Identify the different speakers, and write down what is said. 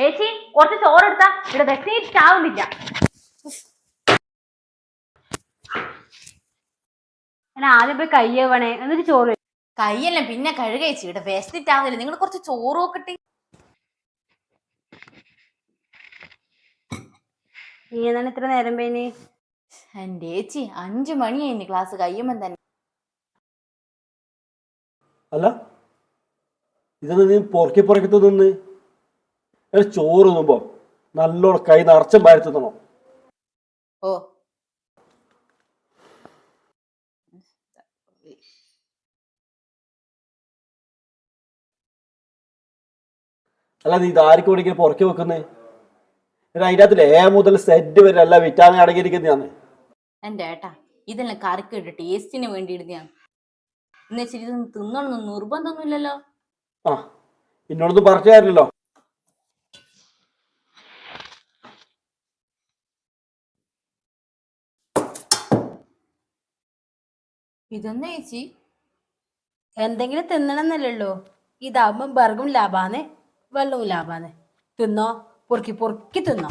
Speaker 1: ചേച്ചി കുറച്ച് ചോറെടുത്താ ഇവിടെ ബസ്സിന് ആവുന്നില്ല ഞാൻ ആദ്യം പോയി കയ്യവണേ എന്നിട്ട് ചോറ് കയ്യെല്ലാം
Speaker 2: കൈയെല്ലാം പിന്നെ കഴുകയച്ചു ഇവിടെ വേസ്റ്റിട്ടാവുന്നില്ല നിങ്ങൾ കുറച്ച് ചോറ് നോക്കട്ടെ
Speaker 1: നീ എന്താണ് ഇത്ര നേരം പേനി
Speaker 2: എന്റെ ചേച്ചി അഞ്ചു മണിയായി ക്ലാസ് കഴിയുമ്പം തന്നെ.
Speaker 3: അല്ല ഇതൊന്ന് നീ പൊറക്കി പൊറക്കി തിന്ന്? എടാ ചോറ് തിന്നുമ്പോ നല്ലോണം കൈ നിറച്ചും വാരി തിന്നണം.
Speaker 2: ഓ.
Speaker 3: അല്ല നീ ഇതാർക്ക് വേണമെങ്കിൽ പുറക്കി വെക്കുന്നേ? അതിന്റെ അതിന്റെ അകത്തിൽ ഏ മുതൽ സെറ്റ് വരെ അല്ല വിറ്റാമിൻ അടങ്ങിയിരിക്കുന്നതാണ്
Speaker 2: എന്റെ ഏട്ടാ ഇതെല്ലാം കറിക്കിട്ട് ടേസ്റ്റിന് വേണ്ടി ഇടുന്നതാണ് എന്നുവെച്ചാൽ ഇതൊന്നും തിന്നണമെന്ന് നിർബന്ധമൊന്നുമില്ലല്ലോ.
Speaker 3: ആ എന്നോടൊന്നും പറഞ്ഞു തരില്ലല്ലോ
Speaker 2: ചേച്ചി
Speaker 1: എന്തെങ്കിലും തിന്നണമെന്നല്ലേ ഉള്ളൂ. ഇതാവുമ്പോ ബർഗും ലാഭാന്ന് വെള്ളവും ലാഭാന്ന് തിന്നോ? പൊറുക്കി പൊറുക്കി തിന്നോ.